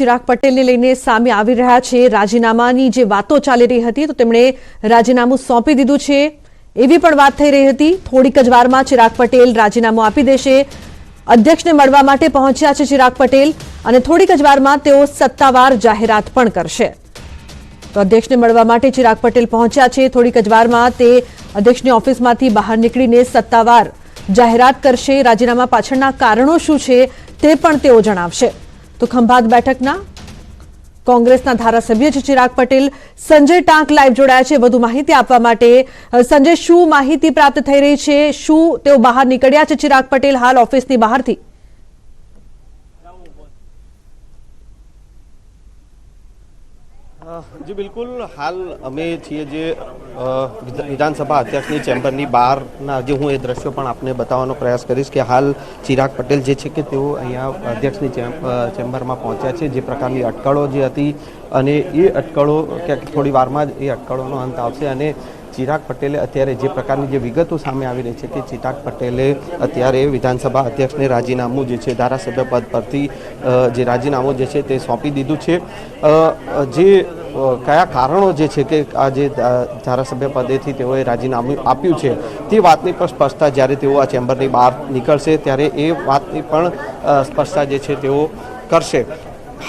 ચિરાગ પટેલને લઈને સામે આવી રહ્યા છે. રાજીનામાની જે વાતો ચાલી રહી હતી તો તેમણે રાજીનામું સોંપી દીધું છે. એવી પણ વાત થઈ રહી હતી. થોડીક જ વારમાં ચિરાગ પટેલ રાજીનામું આપી દેશે. અધ્યક્ષને મળવા માટે પહોંચ્યા છે ચિરાગ પટેલ અને થોડીક જ વારમાં તેઓ સત્તાવાર જાહેરાત પણ કરશે. તો અધ્યક્ષને મળવા માટે ચિરાગ પટેલ પહોંચ્યા છે. થોડીક જ વારમાં તે અધ્યક્ષની ઓફિસમાંથી બહાર નીકળીને સત્તાવાર જાહેરાત કરશે. રાજીનામા પાછળના કારણો શું છે તે પણ તેઓ જણાવશે. તો ખંભાત બેઠકના કોંગ્રેસના ધારાસભ્ય છે ચિરાગ પટેલ. સંજય ટાંક લાઈવ જોડાયા છે. વધુ માહિતી આપવા માટે સંજય, શું માહિતી પ્રાપ્ત થઈ રહી છે? શું તેઓ બહાર નીકળ્યા છે? ચિરાગ પટેલ હાલ ઓફિસની બહારથી. જી, બિલકુલ. હાલ અમે છીએ જે વિધાનસભા અધ્યક્ષની ચેમ્બરની બહારના જે હું એ દ્રશ્યો પણ આપને બતાવવાનો પ્રયાસ કરીશ કે હાલ ચિરાગ પટેલ જે છે કે તેઓ અહીંયા અધ્યક્ષની ચેમ- ચેમ્બરમાં પહોંચ્યા છે. જે પ્રકારની અટકળો જે હતી અને એ અટકળો ક્યાંક થોડી વારમાં જ એ અટકળોનો અંત આવશે અને ચિરાગ પટેલે અત્યારે જે પ્રકારની જે વિગતો સામે આવી રહી છે કે ચિરાગ પટેલે અત્યારે વિધાનસભા અધ્યક્ષને રાજીનામું જે છે ધારાસભ્ય પદ પરથી જે રાજીનામું જે છે તે સોંપી દીધું છે. જે કયા કારણો જે છે કે આ જે ધારાસભ્ય પદેથી તેઓએ રાજીનામું આપ્યું છે, તે વાતની પણ સ્પષ્ટતા જ્યારે તેઓ આ ચેમ્બરની બહાર નીકળશે ત્યારે એ વાતની પણ સ્પષ્ટતા જે છે તેઓ કરશે.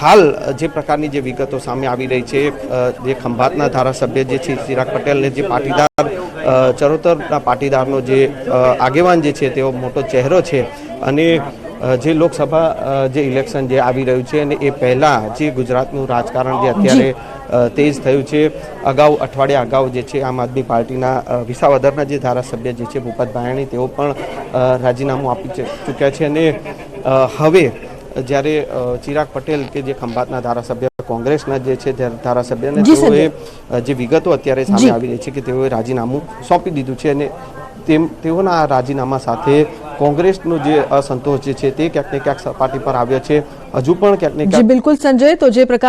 હાલ જે પ્રકારની જે વિગતો સામે આવી રહી છે જે ખંભાતના ધારાસભ્ય જે છે, ચિરાગ પટેલને જે પાટીદાર ચરોતરના પાટીદારનો જે આગેવાન જે છે તેઓ મોટો ચહેરો છે અને જે લોકસભા જે ઇલેક્શન જે આવી રહ્યું છે અને એ પહેલાં જે ગુજરાતનું રાજકારણ જે અત્યારે તેજ થયું છે અગાઉ અઠવાડિયા અગાઉ જે છે આમ આદમી પાર્ટીના વિસાવદરના જે ધારાસભ્ય જે છે ભૂપત ભાયાણી તેઓ પણ રાજીનામું આપી ચૂક્યા છે અને હવે જ્યારે ચિરાગ પટેલ કે જે ખંભાતના ધારાસભ્ય કોંગ્રેસના જે છે ધારાસભ્યને તેઓએ જે વિગતો અત્યારે સામે આવી રહી છે કે તેઓએ રાજીનામું સોંપી દીધું છે અને તેમ તેઓના આ રાજીનામા સાથે કોંગ્રેસનો જે અસંતોષ જે છે તે ક્યાંક ને ક્યાંક સપાટી પર આવ્યો છે. હજુ પણ ક્યાંક ને ક્યાંક બિલકુલ સંજય તો જે પ્રકાર